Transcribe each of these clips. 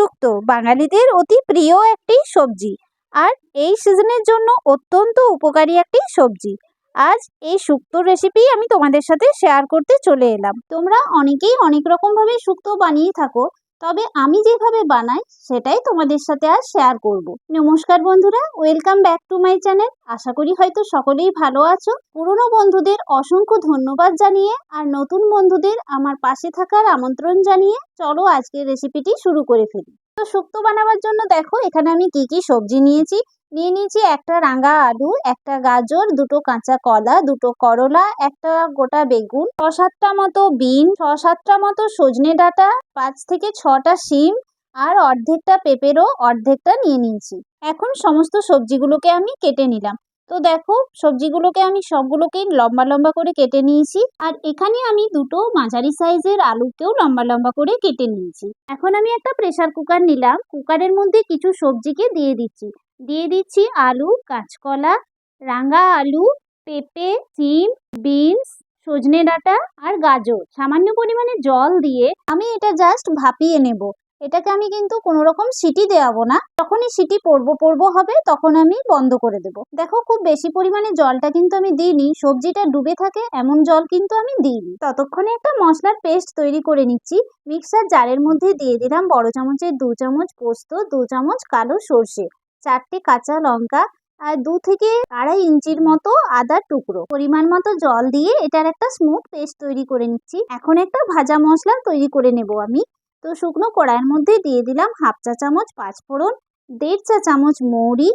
শুক্তো বাঙালিদের অতি প্রিয় একটি সবজি। আর এই সিজনের জন্য অত্যন্ত উপকারী একটি সবজি। আজ এই শুক্তো রেসিপি আমি তোমাদের সাথে শেয়ার করতে চলে এলাম। তোমরা অনেকেই অনেক রকমভাবে শুক্ত বানিয়ে থাকো। তবে আমি যেভাবে বানাই, সেটাই তোমাদের সাথে আর শেয়ার করব। নমস্কার বন্ধুরা welcome back to my channel আশা করি হয়তো সকলেই ভালো আছো। পুরনো বন্ধুদের অসংখ্য ধন্যবাদ জানিয়ে আর নতুন বন্ধুদের আমার পাশে থাকার আমন্ত্রণ জানিয়ে চলো আজকের রেসিপিটি শুরু করে ফেলি। তো শুক্তো বানাবার জন্য দেখো, এখানে আমি কি কি সবজি নিয়েছি। নিয়ে নিয়েছি একটা রাঙা আলু, একটা গাজর, দুটো কাঁচা কলা, দুটো করলা, একটা গোটা বেগুন, ছ সাতটা মতো বিন, ছ সাতটা মতো সজনে ডাঁটা, পাঁচ থেকে ছটা শিম আর অর্ধেকটা পেঁপেরও অর্ধেকটা নিয়ে নিয়েছি। এখন সমস্ত সবজিগুলোকে আমি কেটে নিলাম। তো দেখো, সবজিগুলোকে আমি সবগুলোকেই লম্বা লম্বা করে কেটে নিয়েছি আর এখানে আমি দুটো মাঝারি সাইজের আলুকেও লম্বা লম্বা করে কেটে নিয়েছি। এখন আমি একটা প্রেসার কুকার নিলাম। কুকারের মধ্যে কিছু সবজিকে দিয়ে দিচ্ছি। দিয়ে দিচ্ছি আলু, কাঁচকলা, রাঙা আলু, পেঁপে, সিম, বিনস, সজনে ডাঁটা আর গাজর। সামান্য পরিমাণে জল দিয়ে আমি এটা জাস্ট ভাপিয়ে নেব। এটাকে আমি কিন্তু কোনো রকম সিটি দেওয়াবো না। যখনই সিটি পড়ব পড়ব হবে, তখন আমি বন্ধ করে দেব। দেখো, খুব বেশি পরিমাণে জলটা কিন্তু আমি দিইনি। সবজিটা ডুবে থাকে, এমন জল কিন্তু আমি দিইনি। ততক্ষণে একটা মশলার পেস্ট তৈরি করে নিচ্ছি। মিক্সার জারের মধ্যে দিয়ে দিলাম বড় চামচের দু চামচ পোস্ত, দু চামচ কালো সর্ষে। চারটে কাঁচা লঙ্কা আর দু থেকে আড়াই ইঞ্চির মতো আদার টুকরো। পরিমাণ মতো জল দিয়ে এটার একটা স্মুথ পেস্ট তৈরি করে নিচ্ছি। এখন একটা ভাজা মশলা তৈরি করে নেব আমি। তো শুকনো কড়াইয়ের মধ্যে দিয়ে দিলাম হাফ চা চামচ পাঁচফোড়ন দেড় চা চামচ মৌরি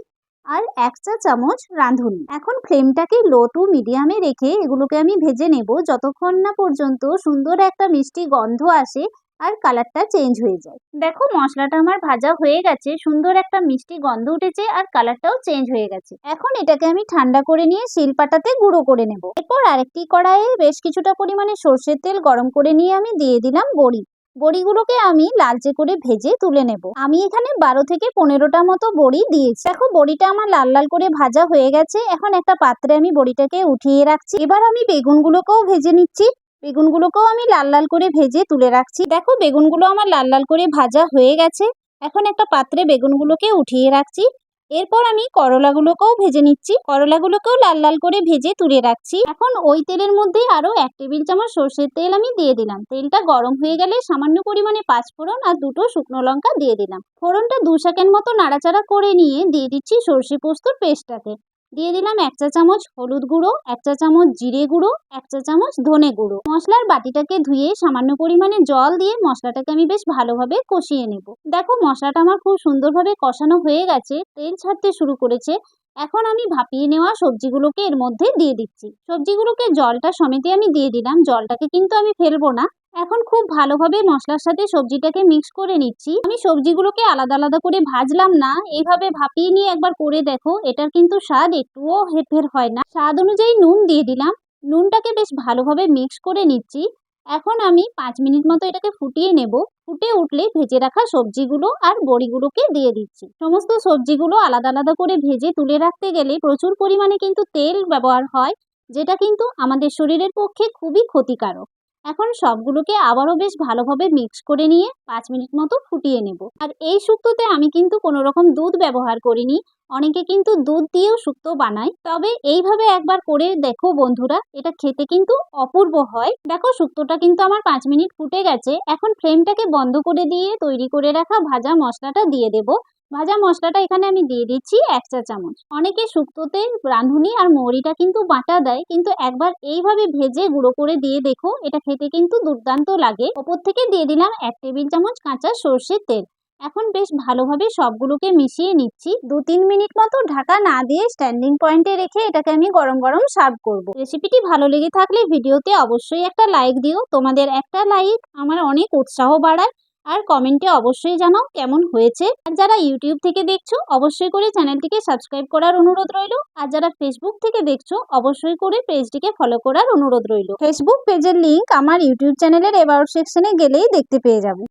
আর এক চা চামচ রাঁধুনি। এখন ফ্লেমটাকে লো টু মিডিয়ামে রেখে এগুলোকে আমি ভেজে নেব। যতক্ষণ না পর্যন্ত সুন্দর একটা মিষ্টি গন্ধ আসে আর কালারটা চেঞ্জ হয়ে যায়। দেখো, মশলাটা আমার ভাজা হয়ে গেছে, সুন্দর একটা মিষ্টি গন্ধ উঠেছে আর কালারটাও চেঞ্জ হয়ে গেছে। এখন এটাকে আমি ঠান্ডা করে নিয়ে শিলপাটাতে গুঁড়ো করে নেব। এরপর আরেকটি কড়াইয়ে বেশ কিছুটা পরিমাণে সর্ষের তেল গরম করে নিয়ে আমি দিয়ে দিলাম বড়ি। বড়িগুলোকে আমি লালচে করে ভেজে তুলে নেব। আমি এখানে বারো থেকে পনেরোটা মতো বড়ি দিয়েছি। দেখো, বড়িটা আমার লাল লাল করে ভাজা হয়ে গেছে। এখন একটা পাত্রে আমি বড়িটাকে উঠিয়ে রাখছি। এবার আমি বেগুনগুলোকেও ভেজে নিচ্ছি। বেগুনগুলোকেও আমি লাল লাল করে ভেজে তুলে রাখছি। দেখো, বেগুনগুলো আমার লাল লাল করে ভাজা হয়ে গেছে। এখন একটা পাত্রে বেগুনগুলোকে উঠিয়ে রাখছি। এরপর আমি করলাগুলোকেও ভেজে নিচ্ছি। করলাগুলোকেও লাল লাল করে ভেজে তুলে রাখছি। এখন ওই তেলের মধ্যে আরও এক টেবিল চামচ সর্ষের তেল আমি দিয়ে দিলাম। তেলটা গরম হয়ে গেলে সামান্য পরিমাণে পাঁচ ফোড়ন আর দুটো শুকনো লঙ্কা দিয়ে দিলাম। ফোড়নটা দু সেকেন্ড মতো নাড়াচাড়া করে নিয়ে দিয়ে দিচ্ছি সর্ষে পোস্তর পেস্টটাকে। দিয়ে দিলাম এক চা চামচ হলুদ গুঁড়ো, এক চা চামচ জিরে গুঁড়ো, এক চা চামচ ধনে গুঁড়ো। মশলার বাটিটাকে ধুয়ে সামান্য পরিমাণে জল দিয়ে মশলাটাকে আমি বেশ ভালোভাবে কষিয়ে নেব। দেখো মশলাটা আমার খুব সুন্দরভাবে কষানো হয়ে গেছে, তেল ছাড়তে শুরু করেছে। এখন আমি ভাপিয়ে নেওয়া সবজিগুলোকে এর মধ্যে দিয়ে দিচ্ছি। সবজিগুলোকে জলটা সমেতে আমি দিয়ে দিলাম। জলটাকে কিন্তু আমি ফেলব না। এখন খুব ভালোভাবে মশলার সাথে সবজিটাকে মিক্স করে নিচ্ছি। আমি সবজিগুলোকে আলাদা আলাদা করে ভাজলাম না। এইভাবে ভাপিয়ে নিয়ে একবার করে দেখো, এটার কিন্তু স্বাদ একটুও হেরফের হয় না। স্বাদ অনুযায়ী নুন দিয়ে দিলাম। নুনটাকে বেশ ভালোভাবে মিক্স করে নিচ্ছি। এখন আমি পাঁচ মিনিট মতো এটাকে ফুটিয়ে নেব। ফুটে উঠলে ভেজে রাখা সবজিগুলো আর বড়িগুলোকে দিয়ে দিচ্ছি। সমস্ত সবজিগুলো আলাদা আলাদা করে ভেজে তুলে রাখতে গেলে প্রচুর পরিমাণে কিন্তু তেল ব্যবহার হয়, যেটা কিন্তু আমাদের শরীরের পক্ষে খুবই ক্ষতিকারক। এখন সবগুলোকে আবারও বেশ ভালোভাবে মিক্স করে নিয়ে পাঁচ মিনিট মতো ফুটিয়ে নেব। আর এই শুক্তোতে আমি কিন্তু কোনো রকম দুধ ব্যবহার করিনি। অনেকে কিন্তু দুধ দিয়েও শুক্তো বানায়। তবে এইভাবে একবার করে দেখো বন্ধুরা, এটা খেতে কিন্তু অপূর্ব হয়। দেখো শুক্তোটা কিন্তু আমার পাঁচ মিনিট ফুটে গেছে। এখন ফ্লেমটাকে বন্ধ করে দিয়ে তৈরি করে রাখা ভাজা মশলাটা দিয়ে দেব। ভাজা মশলাটা এখানে আমি দিয়ে দিচ্ছি এক চা চামচ। অনেকে শুক্তোতে রাঁধুনি আর মৌরিটা কিন্তু বাটা দেয়, কিন্তু একবার এইভাবে ভেজে গুঁড়ো করে দিয়ে দেখো, এটা খেতে কিন্তু দুর্দান্ত লাগে। ওপর থেকে দিয়ে দিলাম এক টেবিল চামচ কাঁচা সর্ষের তেল। এখন বেশ ভালোভাবে সবগুলোকে মিশিয়ে নিচ্ছি। দু তিন মিনিট মতো ঢাকা না দিয়ে স্ট্যান্ডিং পয়েন্টে রেখে এটাকে আমি গরম গরম সার্ভ করব। রেসিপিটি ভালো লেগে থাকলে ভিডিওতে অবশ্যই একটা লাইক দিও। তোমাদের একটা লাইক আমার অনেক উৎসাহ বাড়ায়। আর কমেন্টে অবশ্যই জানাও কেমন হয়েছে। আর যারা ইউটিউব থেকে দেখছ, অবশ্যই করে চ্যানেলটিকে সাবস্ক্রাইব করার অনুরোধ রইল। আর যারা ফেসবুক থেকে দেখছ, অবশ্যই করে পেজটিকে ফলো করার অনুরোধ রইল। ফেসবুক পেজের লিঙ্ক আমার ইউটিউব চ্যানেলের এবার সেকশনে গেলেই দেখতে পেয়ে যাবে।